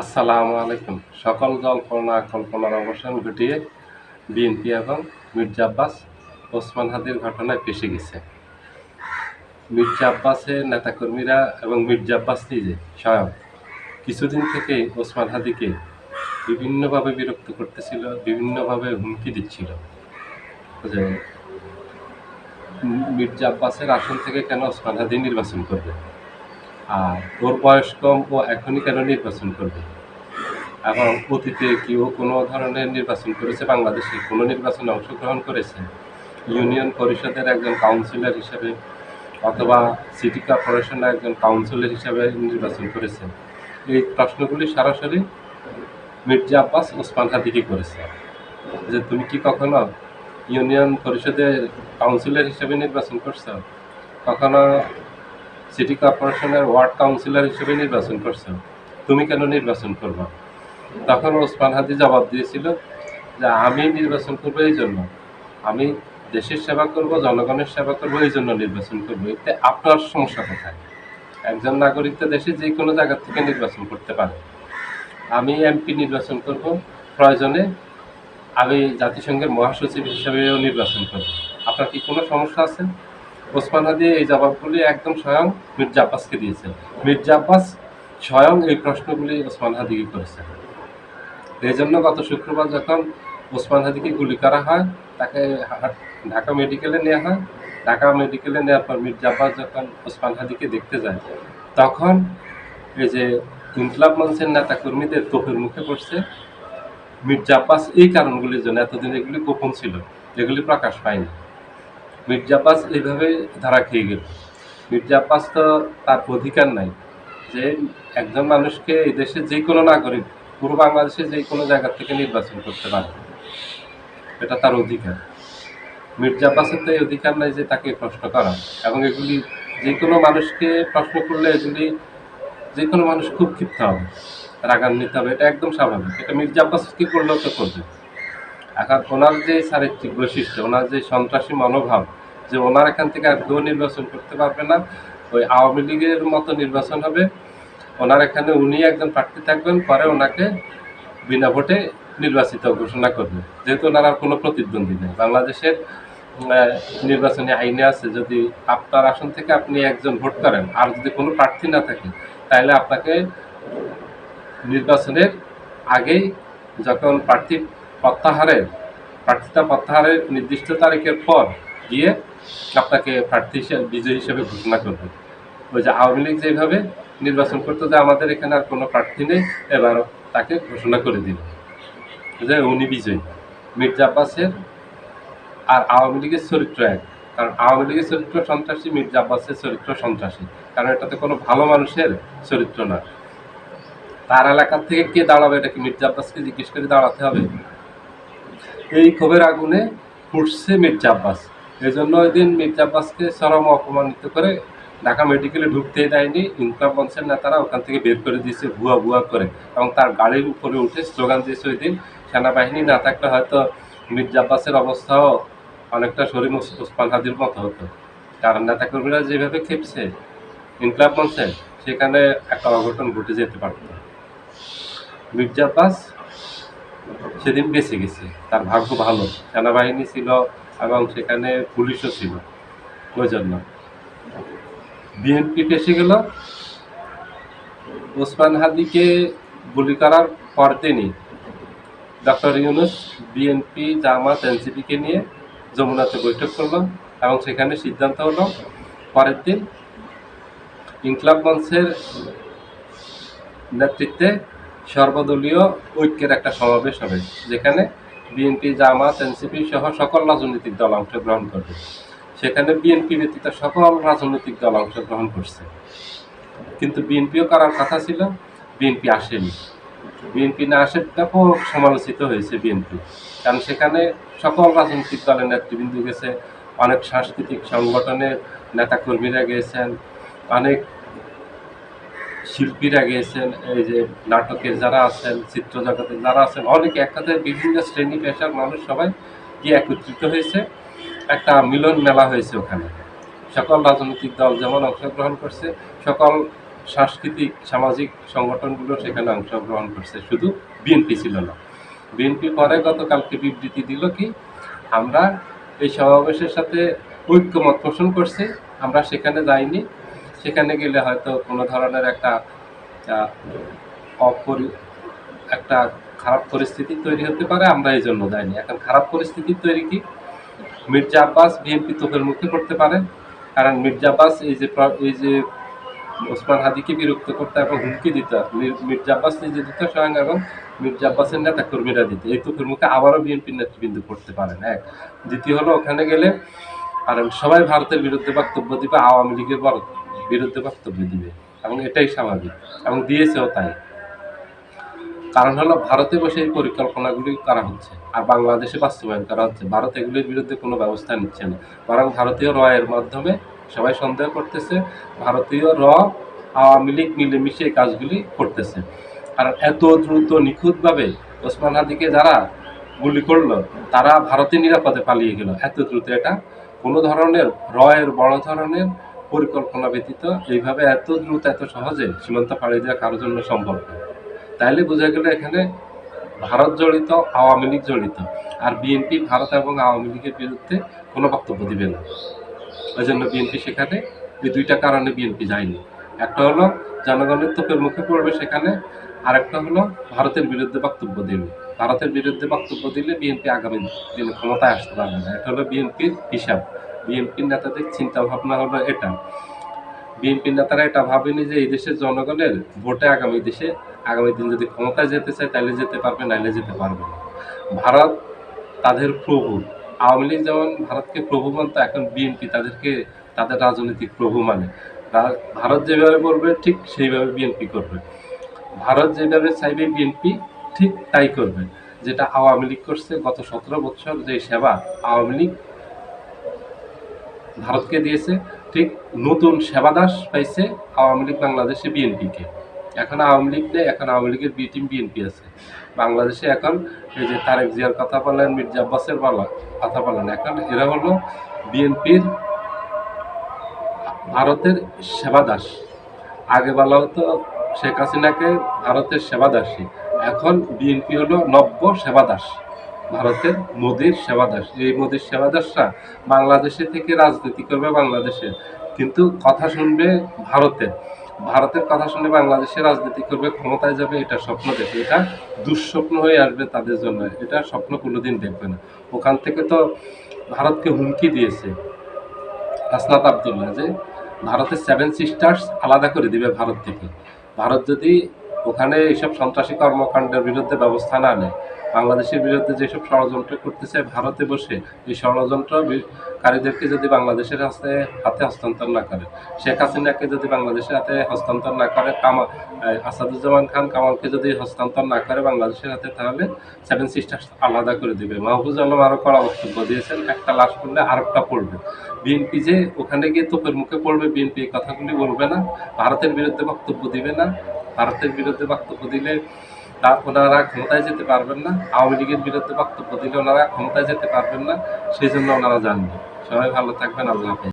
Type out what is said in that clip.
আসসালামু আলাইকুম। সকল জল্পনা কল্পনার অবসান ঘটিয়ে বিএনপি এবং মির্জা আব্বাস ওসমান হাদির ঘটনায় ফেসে গেছে। মির্জা আব্বাসের নেতাকর্মীরা এবং মির্জা আব্বাস নিজে স্বয়ং কিছুদিন থেকে ওসমান হাদিকে বিভিন্নভাবে বিরক্ত করতেছিল, বিভিন্নভাবে হুমকি দিচ্ছিল। মির্জা আব্বাসের আসন থেকে কেন ওসমান হাদি নির্বাচন করবে? আর ওর বয়স কম ও এখনই কেন নির্বাচন করবে? এবং অতীতে কি ও কোনো ধরনের নির্বাচন করেছে? বাংলাদেশে কোনো নির্বাচনে অংশগ্রহণ করেছে? ইউনিয়ন পরিষদের একজন কাউন্সিলর হিসেবে অথবা সিটি কর্পোরেশনের একজন কাউন্সিলর হিসেবে নির্বাচন করেছে? এই প্রশ্নগুলি সরাসরি মির্জা আব্বাস ওসমান হাদিকে করেছে। যে তুমি কি কখনো ইউনিয়ন পরিষদের কাউন্সিলর হিসেবে নির্বাচন করছ? কখনো সিটি কর্পোরেশনের ওয়ার্ড কাউন্সিলর হিসেবে নির্বাচন করছ। তুমি কেন নির্বাচন করবে? তখন ওসমান হাদি জবাব দিয়েছিল যে, আমি নির্বাচন করব এই জন্য। আমি দেশের সেবা করব, জনগণের সেবা করব, এই জন্য নির্বাচন করব। এতে আপনার সমস্যা কোথায়? একজন নাগরিক তো দেশে যে কোনো জায়গা থেকে নির্বাচন করতে পারে। আমি এমপি নির্বাচন করব। প্রয়োজনে আমি জাতিসংঘের মহাসচিব হিসেবেও নির্বাচন করব। আপনার কি কোনো সমস্যা আছে? ওসমান হাদি এই জবাবগুলি একদম স্বয়ং মির্জা আব্বাসকে দিয়েছেন। মির্জা আব্বাস স্বয়ং এই প্রশ্নগুলি ওসমান হাদিকে করেছেন। এই জন্য গত শুক্রবার যখন ওসমান হাদিকে গুলি করা হয়, তাকে ঢাকা মেডিকেলে নেওয়া হয়। ঢাকা মেডিকেলে নেওয়ার পর মির্জা আব্বাস যখন ওসমান হাদিকে দেখতে যায়, তখন এই যে ইনকলাব মঞ্চের নেতা কর্মীদের তোপের মুখে পড়ছে। মির্জা আব্বাস এই কারণগুলির জন্য এতদিন এগুলি গোপন ছিল, এগুলি প্রকাশ পায়নি। মির্জা আব্বাস এইভাবে ধরা খেয়ে গেল। মির্জা আব্বাস তো তার অধিকার নাই যে একজন মানুষকে এই দেশে যে কোনো নাগরিক পুরো বাংলাদেশে যে কোনো জায়গা থেকে নির্বাচন করতে পারে। এটা তার অধিকার। মির্জা আব্বাসের তো এই অধিকার নাই যে তাকে প্রশ্ন করা। এবং এগুলি যে কোনো মানুষকে প্রশ্ন করলে এগুলি যে কোনো মানুষ খুব ক্ষিপ্ত হবে, রাগান্বিত হবে, এটা একদম স্বাভাবিক। এটা মির্জা আব্বাস কি করলেও তো করবে। এখন ওনার যে চারিত্রিক বৈশিষ্ট্য, ওনার যে সন্ত্রাসী মনোভাব, যে ওনার এখান থেকে আর কেউ নির্বাচন করতে পারবে না, ওই আওয়ামী লীগের মতো নির্বাচন হবে। ওনার এখানে উনি একজন প্রার্থী থাকবেন, পরে ওনাকে বিনা ভোটে নির্বাচিত ঘোষণা করবে। যেহেতু ওনার আর কোনো প্রতিদ্বন্দ্বী নেই। বাংলাদেশের নির্বাচনী আইনে আছে, যদি আপনার আসন থেকে আপনি একজন ভোট করেন, আর যদি কোনো প্রার্থী না থাকে, তাহলে আপনাকে নির্বাচনের আগেই যখন প্রার্থী প্রত্যাহারের প্রার্থিতা প্রত্যাহারের নির্দিষ্ট তারিখের পর গিয়ে আপনাকে প্রার্থী হিসেবে, বিজয়ী হিসেবে ঘোষণা করবে। ওই যে আওয়ামী লীগ যেভাবে নির্বাচন করতো যে আমাদের এখানে আর কোনো প্রার্থী নেই এবার তাকে ঘোষণা করে দিল। যে উনি বিজয়ী। মির্জা আব্বাসের আর আওয়ামী লীগের চরিত্র এক। কারণ আওয়ামী লীগের চরিত্র সন্ত্রাসী, মির্জা আব্বাসের চরিত্র সন্ত্রাসী। কারণ এটাতে কোনো ভালো মানুষের চরিত্র না। তার এলাকার থেকে কে দাঁড়াবে, এটা কি মির্জা আব্বাসকে জিজ্ঞেস করে দাঁড়াতে হবে? এই ক্ষোভের আগুনে ফুটছে মির্জা আব্বাস। এই জন্য ওই দিন মির্জা আব্বাসকে চরম অপমানিত করে ঢাকা মেডিকেলে ঢুকতে দেয়নি ইনকাম মঞ্চের নেতারা, ওখান থেকে বের করে দিয়েছে ভুয়া ভুয়া করে এবং তার গাড়ির উপরে উঠে স্লোগান দিয়েছে ওই দিন, সেনাবাহিনী না থাকলে হয়তো মির্জা আব্বাসের অবস্থাও অনেকটা শরীর ওসমান হাদির মতো হতো। কারণ নেতাকর্মীরা যেভাবে খেপছে ইনকলাব মঞ্চে, সেখানে একটা অঘটন ঘটে যেতে পারত। মির্জা আব্বাস সেদিন বেঁচে গেছে। তার ভাগ্য ভালো। সেনাবাহিনী ছিল এবং সেখানে পুলিশও ছিল। ওই জন্য। বিএনপি ফেসে গেল। ওসমান হাদিকে গুলি করার পর তিনি ডক্টর ইউনুস বিএনপি, জামাত, এনসিপিকে নিয়ে যমুনাতে বৈঠক করল এবং সেখানে সিদ্ধান্ত হলো পরের দিন ইনকলাব মঞ্চের নেতৃত্বে সর্বদলীয় ঐক্যের একটা সমাবেশ হবে, যেখানে বিএনপি জামাত এনসিপি সহ সকল রাজনৈতিক দল অংশগ্রহণ করবে। সেখানে বিএনপি ব্যতীত সকল রাজনৈতিক দল অংশগ্রহণ করছে। কিন্তু বিএনপিও করার কথা ছিল বিএনপি আসেনি। বিএনপি না আসে ব্যাপক সমালোচিত হয়েছে বিএনপি কারণ সেখানে সকল রাজনৈতিক দলের নেতৃবৃন্দ গেছে, অনেক সাংস্কৃতিক সংগঠনের নেতাকর্মীরা গিয়েছেন অনেক শিল্পীরা গিয়েছেন, এই যে নাটকের যারা আছেন চিত্র জগতের যারা আছেন, অনেকে এক কথায় বিভিন্ন শ্রেণি, পেশার মানুষ সবাই গিয়ে একত্রিত হয়েছে। একটা মিলন মেলা হয়েছে ওখানে। সকল রাজনৈতিক দল যেমন অংশগ্রহণ করছে, সকল সাংস্কৃতিক, সামাজিক সংগঠনগুলো সেখানে অংশগ্রহণ করছে। শুধু বিএনপি ছিল না। বিএনপি পরে গতকালকে বিবৃতি দিল কি, আমরা এই সমাবেশের সাথে ঐক্যমত পোষণ করছি, আমরা সেখানে যাইনি। সেখানে গেলে হয়তো কোনো ধরনের একটা অপরি, একটা খারাপ পরিস্থিতি তৈরি হতে পারে, আমরা এই জন্য যাইনি এখন খারাপ পরিস্থিতি তৈরি কি? মির্জা আব্বাস বিএনপি তোপের মুখে করতে পারে, কারণ মির্জা আব্বাস এই যে এই যে ওসমান হাদিকে বিরক্ত করতে এবং হুমকি দিত, মির- মির্জা আব্বাস নিজে দিত স্বয়ং এবং মির্জা আব্বাসের নেতা কর্মীরা দিত। এই তোপের মুখে আবারও বিএনপির নেতৃবৃন্দ করতে পারেন এক। দ্বিতীয় হলো, ওখানে গেলে, আর সবাই ভারতের বিরুদ্ধে বক্তব্য দিবে, আওয়ামী লীগের বর- বিরুদ্ধে বক্তব্য দিবে এবং এটাই স্বাভাবিক এবং দিয়েছেও তাই। কারণ হলো ভারতে বসে এই পরিকল্পনাগুলি করা হচ্ছে আর বাংলাদেশে বাস্তবায়ন করা হচ্ছে। ভারত এগুলির বিরুদ্ধে কোনো ব্যবস্থা নিচ্ছে না। বরং ভারতীয় র এর মাধ্যমে সবাই সন্দেহ করতেছে, ভারতীয় র আওয়ামী লীগ মিলেমিশে এই কাজগুলি করতেছে। আর এত দ্রুত নিখুঁতভাবে ওসমান হাদিকে যারা গুলি করল, তারা ভারতে নিরাপদে পালিয়ে গেল। এত দ্রুত এটা কোনো ধরনের র এর বড় ধরনের পরিকল্পনা ব্যতীত এইভাবে এত দ্রুত, এত সহজে সীমান্ত পাড়ি দেওয়া কারোর জন্য সম্ভব তাইলে বোঝা গেল এখানে ভারত জড়িত, আওয়ামী লীগ জড়িত, আর বিএনপি ভারত এবং আওয়ামী লীগের বিরুদ্ধে কোনো বক্তব্য দিবে না। ওই জন্য বিএনপি সেখানে এই দুইটা কারণে বিএনপি যায়নি। একটা হলো, জনগণের তোপের মুখে পড়বে সেখানে, আরেকটা হলো, ভারতের বিরুদ্ধে বক্তব্য দেবে। ভারতের বিরুদ্ধে বক্তব্য দিলে বিএনপি আগামী দিনে ক্ষমতায় আসতে পারবে না। এটা হলো বিএনপির হিসাব। বিএনপির নেতাদের চিন্তা ভাবনা হলো এটা। বিএনপির নেতারা এটা ভাবেনি যে এই দেশের জনগণের ভোটে আগামী দেশে আগামী দিন যদি ক্ষমতায় যেতে চায় তাহলে যেতে পারবে, নাইলে যেতে পারবে ভারত তাদের প্রভু। আওয়ামী লীগ যেমন ভারতকে প্রভু মানতো, এখন বিএনপি তাদেরকে, তাদের রাজনৈতিক প্রভু মানে। ভারত যেভাবে করবে ঠিক সেইভাবে বিএনপি করবে। ভারত যেভাবে চাইবে বিএনপি ঠিক তাই করবে। যেটা আওয়ামী লীগ করছে গত সতেরো বছর যে সেবা, আওয়ামী লীগ ভারতকে দিয়েছে, ঠিক নতুন সেবাদাস পাইছে আওয়ামী লীগ বাংলাদেশে বিএনপিকে। এখন আওয়ামী লীগ নেই, এখন আওয়ামী লীগের বি টিম বিএনপি আছে। বাংলাদেশে এখন এই যে তারেক জিয়ার কথা বলেন, মির্জা আব্বাসের বলা কথা বলেন, এখন এরা হলো বিএনপির ভারতের সেবাদাস। আগে বলা হতো শেখ হাসিনাকে ভারতের সেবাদাসী এখন বিএনপি হলো নব্য সেবাদাস। ভারতের মোদির সেবাদাস। এই মোদির সেবাদাসরা বাংলাদেশে থেকে রাজনীতি করবে বাংলাদেশে। কিন্তু কথা শুনবে ভারতের ভারতের কথা শুনে বাংলাদেশে রাজনীতি করবে, ক্ষমতায় যাবে, এটা স্বপ্ন দেখবে। এটা দুঃস্বপ্ন হয়ে আসবে তাদের জন্য। এটা স্বপ্ন কোনোদিন দেখবে না। ওখান থেকে তো ভারতকে হুমকি দিয়েছে হাসনাত আবদুল্লাহ যে ভারতের সেভেন সিস্টার্স আলাদা করে দিবে ভারত থেকে। ভারত যদি ওখানে এইসব সন্ত্রাসী কর্মকাণ্ডের বিরুদ্ধে ব্যবস্থা না নেয় বাংলাদেশের বিরুদ্ধে যেসব ষড়যন্ত্র করতেছে, ভারতে বসে এই ষড়যন্ত্রকারীদেরকে যদি বাংলাদেশের হাতে হাতে হস্তান্তর না করে, শেখ হাসিনাকে যদি বাংলাদেশের হাতে হস্তান্তর না করে, কামা আসাদুজ্জামান খান কামালকে যদি হস্তান্তর না করে বাংলাদেশের হাতে, তাহলে সেভেন সিস্টার্স আলাদা করে দিবে। মাহফুজ আলম আরও কড়া বক্তব্য দিয়েছেন, একটা লাশ করলে আরেকটা পড়বে। বিএনপি যে ওখানে গিয়ে তোপের মুখে পড়বে, বিএনপি কথাগুলি বলবে না। ভারতের বিরুদ্ধে বক্তব্য দিবে না। ভারতের বিরুদ্ধে বক্তব্য দিলে তা ওনারা ক্ষমতায় যেতে পারবেন না, আওয়ামী লীগের বিরুদ্ধে বক্তব্য দিলে ওনারা ক্ষমতায় যেতে পারবেন না, সেই জন্য ওনারা জানবেন সবাই ভালো থাকবেন, আল্লাহ হাফেজ।